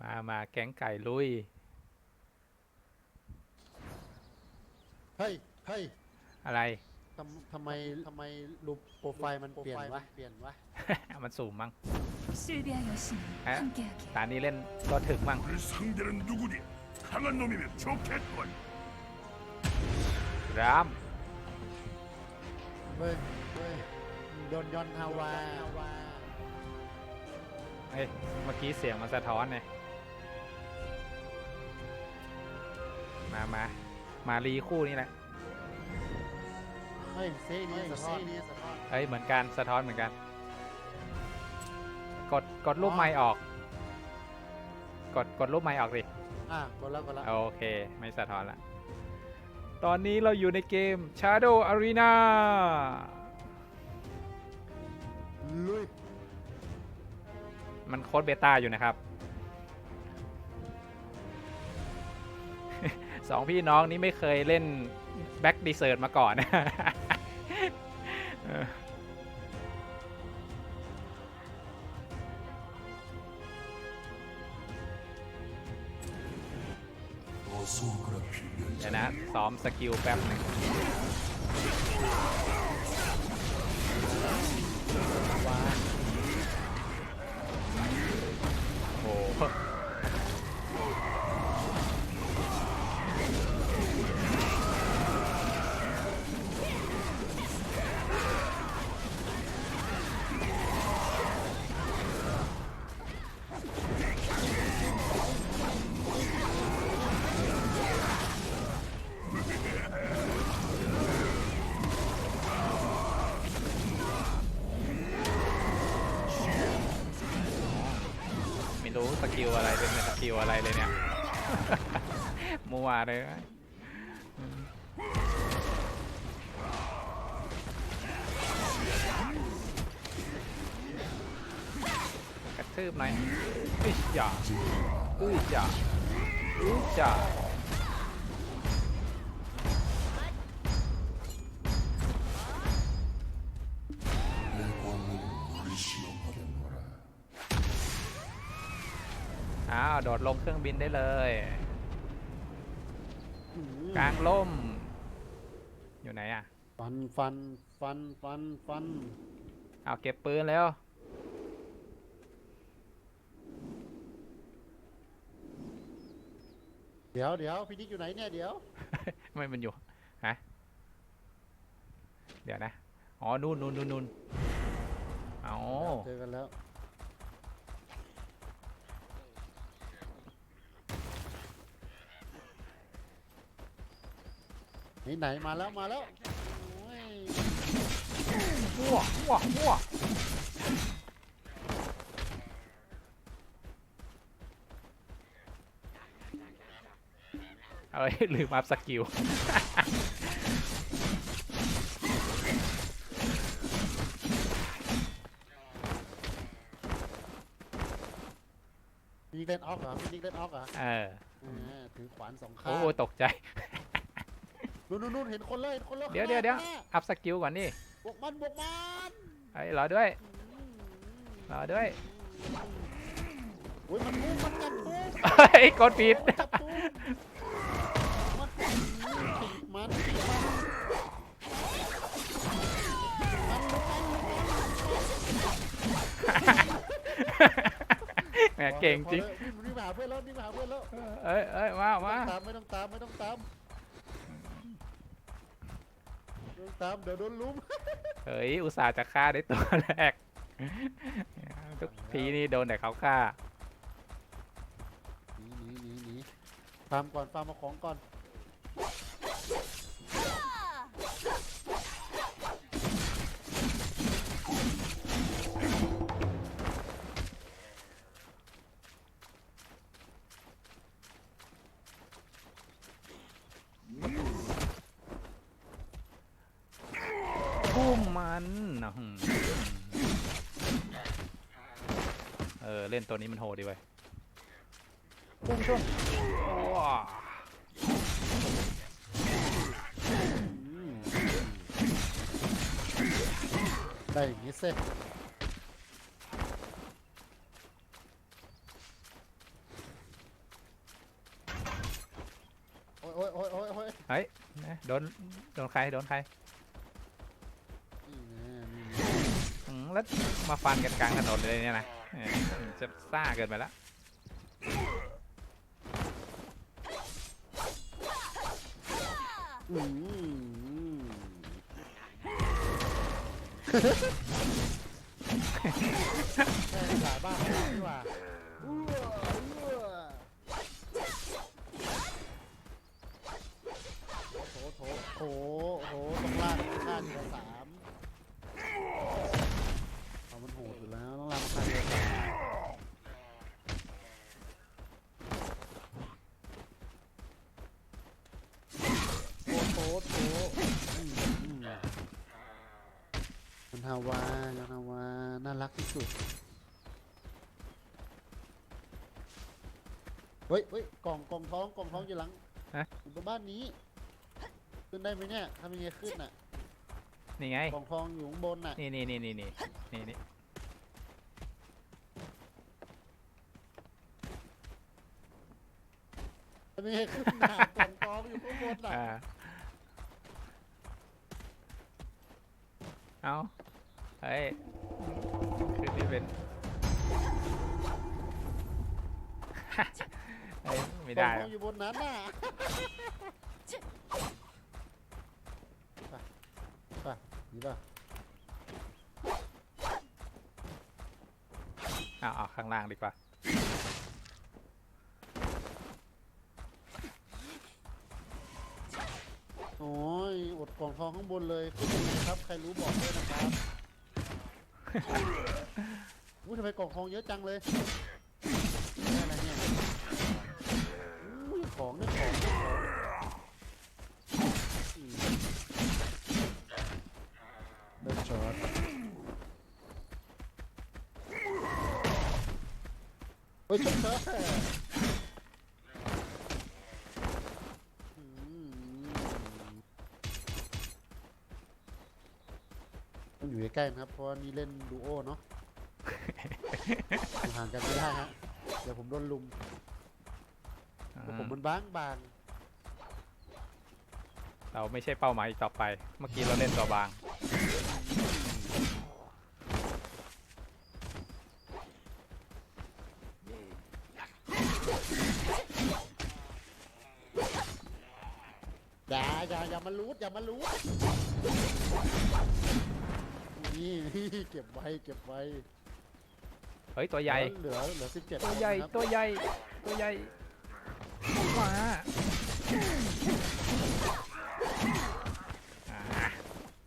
มามาแก๊งไก่ลุย เฮ้ย เฮ้ย อะไร ทำทำไมทำไมรูปโปรไฟล์มันเปลี่ยนวะ เปลี่ยนวะ มันสูงมั้ง 실비아 여신이 에? 함께하길 ตานี้เล่นก็ถึงมั้ง 그 상대는 누구니? 강한 놈이면 좋겠군. ราม เฮ้ย เฮ้ยโดนยอนฮาวา เฮ้ยเมื่อกี้เสียงมันสะท้อนไง มามา มารีคู่นี่แหละเฮ้ยเซ่นี่สะท้อนนี่สะท้อนเอ้ยเหมือนกันสะท้อนเหมือนกัน กดกดรูปไม้ออก กดกดรูปไม้ออกสิอะกดแล้วกดแล้วโอเค ไม่สะท้อนละตอนนี้เราอยู่ในเกม Shadow Arena ลุยมันโค้ดเบต้าอยู่นะครับ สองพี่น้องนี้ไม่เคยเล่นแบ็กดีเซิร์ตมาก่อน เดี๋ยวนะ ซ้อมสกิลแป๊บหนึ่ง สกิลอะไรเป็นสกิลอะไรเลยเนี่ยมัวเลยนะกระทืบหน่อยอุ้ยจ่าอุ้ยจ่าอุ้ยจ่า โดดลงเครื่องบินได้เลยอืมกลางล่ม อยู่ไหนอะ ฟันฟันฟันฟันฟันเอาเก็บปืนแล้ว เดี๋ยวเดี๋ยวพี่นิกอยู่ไหนเนี่ยเดี๋ยว ไม่มันอยู่ ฮะ เดี๋ยวนะ อ๋อ นู่นนู่นนู่นนู่นเอาเจอกันแล้ว นไหนมาแล้วมาแล้วโอ้ยมั่วมั่วมั่วเอ้ยลืมอัพสกิลพี่นิกเล่นออฟเหรอพี่นิกเล่นออฟเหรอเออ อ่าถือขวานสองข้าโอ้งตกใจ นู่นนู่นนู่นเห็นคนเลยเห็นคนแล้วเดี๋ยวเดี๋ยวเดี๋ยวข้างหน้าอัพสกิลก่อนนี่บวกมันบวกมันเอ้ยรอด้วยรอด้วยโอ้ยมันพุ่งมันกัดพุ่งเฮ้ยกดผิดมันกัดพุ่งมันถีบมันถีบมันแหมเก่งจริงพอแล้วนี่มาหาเพื่อนแล้วนี่มาหาเพื่อนแล้วเอ้ยเอ้ยมามาไม่ต้องตามไม่ต้องตามไม่ต้องตามไม่ ต้องตามเดี๋ยวโดนลุมเฮ้ยอุตส่าห์จะฆ่าได้ตัวแรก ทุกทีนี่โดนแต่เขาฆ่าหนีหนีหนีหนีฟาร์มก่อนฟาร์มเอาของก่อนันนะเออ เล่นตัวนี้มันโหดดีไปพุ่งช่ว้าได้อย่างนี้เซ่โอ้ยโอ้ยโอ้ยโอ้ยเฮ้ยโดน โดนใคร โดนใคร แล้วมาฟันกันกลางถนนเลยเนี่ยนะเออจะซ่าเกินไปแล้วอืมแค่สายบ้านเราดีกว่าอื้ออื้อโถโถโถโถต้องล่ากข้างเรือสามเอามันโหดอยู่แล้วต้องลากข้างเรือสามโถโถโถอืมอืมยันฮาวายันฮาวา น่ารักที่สุด เฮ้ยเฮ้ยกล่องกล่องท้องกล่องท้องอยู่หลังฮะ อยู่บนบ้านนี้ ขึ้นได้ไหมเนี่ยทำยังไงขึ้นน่ะ นี่ไง กล่องทองอยู่ข้างบนน่ะ นี่นี่นี่นี่นี่นี่นี่ทำยังไงขึ้นน่ะกล่องทองอยู่ข้างบนน่ะ อ่าเอาเฮ้ยคือนี่ เป็นเฮ้ยไม่กล่องได้ทหรอองกอยู่บนนั้นน่ะไปไปนี่ป่ะเอาเอาข้างล่างดีกว่า โอ้ยอดกล่องทองข้างบนเลยขึ้นยังไงครับ ใครรู้บอกด้วยนะครับ อุ้ยทำไมกล่องทองเยอะจังเลยนี่อะไรเนี่ยอุ้ยของนี่ของนี่ของอืมได้ช็อตเฮ้ยช็อตเถอะ กล้ๆนะครับ เพราะว่านี่เล่นดูโอเนาะ ห่างกันไม่ได้ฮะ เดี๋ยวผมโดนลุมเพราะผมมันบางบางเราไม่ใช่เป้าหมายอีกต่อไป เมื่อกี้เราเล่นตัวบาง อย่าอย่าอย่ามารูดอย่ามารูด นี่ เก็บไว้เก็บไว้เฮ้ยตัวใหญ่ เหลือเหลือสิบเจ็ดตัวใหญ่ตัวใหญ่ตัวใหญ่มาอ่า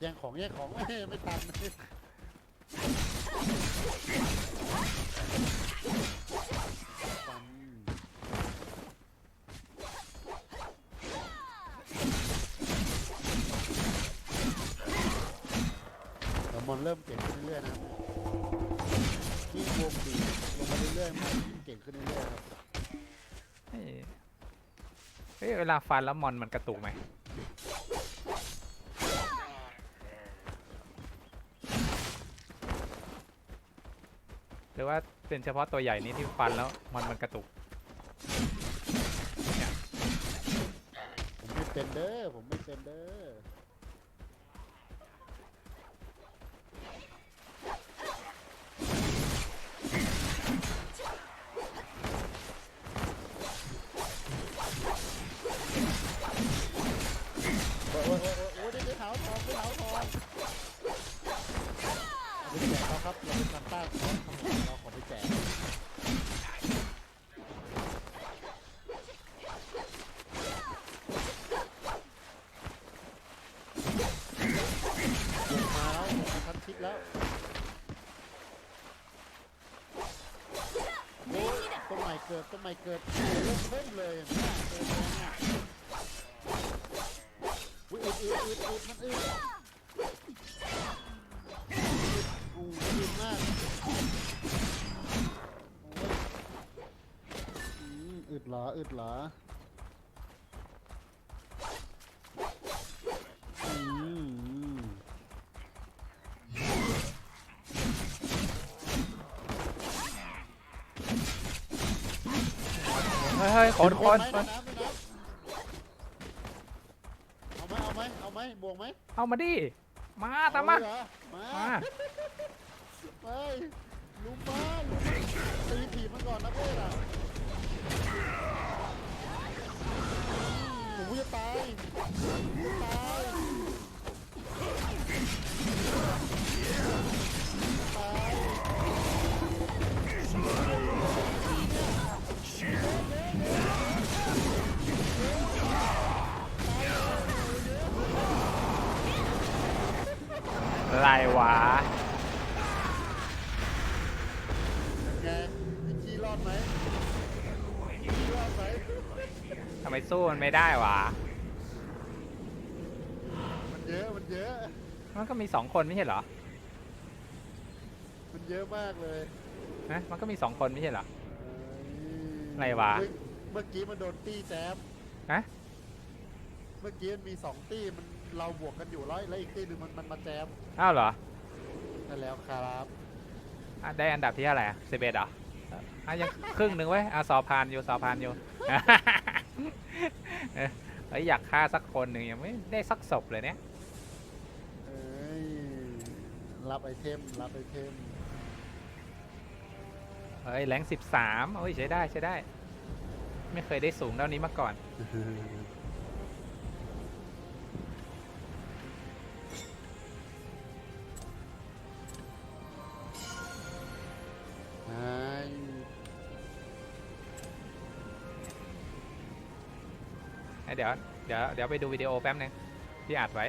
แย่งของแย่งของไม่ไม่ทันฟันแต่มอน เริ่มเก่งขึ้นเรื่อยๆนะครับยิ่วงดีลงมาเรื่อยๆมันเก่งขึ้นเรื่อยๆครับเฮ้ยเฮ้ยเวลาฟันแล้วมอนมันกระตุกไหมหรือว่าเป็นเฉพาะตัวใหญ่นี้ที่ฟันแล้วมอนมันกระตุก เกิดเกิดเริ่มเพิ่มเลยเห็นเลยอุ้ยอึดอึดอึดอึดมันอึดโอ้ยอึดมากอึดหลาอึดหลา เฮ้ยเฮ้ยคนคนไม่คนน้ำไม่น้ำบวกไหมเอามาดิ มาตามมา เอเลยเหรอมามา ไปลุมมาลุมมาตีถีบมันก่อนนะเพื่อนอะผมจะตายตาย อะไรวะไงพี่จีรอดไหมพี่จีรอดไหมทำไมสู้มันไม่ได้วะ มันเยอะมันเยอะ มันก็มีสองคนไม่ใช่เหรอมันเยอะมากเลยนะมันก็มีสองคนไม่ใช่เหรอเอ้ยอะไรวะ เมื่อเมื่อกี้มันโดนตี้แจมฮะ เมื่อกี้มันมีสองตี้มัน เราบวกกันอยู่แล้วแล้วอีกตี้หนึ่งมันมันมาแจมอ้าวเหรอนั่นแล้วครับอะได้อันดับที่เท่าไหร่สิบเอ็ดเหรออะยังครึ่งหนึ่งไว้ยอะสอบผ่านอยู่สอบผ่านอยู่ เอ้ยเอ้ยอยากฆ่าสักคนหนึ่งยังไม่ได้สักศพเลยเนี่ย เอ้ยรับไอเทมรับไอเทมเฮ้ยแรงสิบสามโอ้ยใช้ได้ใช้ได้ ไม่เคยได้สูงเท่านี้มาก่อน เดี๋ยวเดี๋ยวเดี๋ยวไปดูวิดีโอแป๊บนึงที่อัดไว้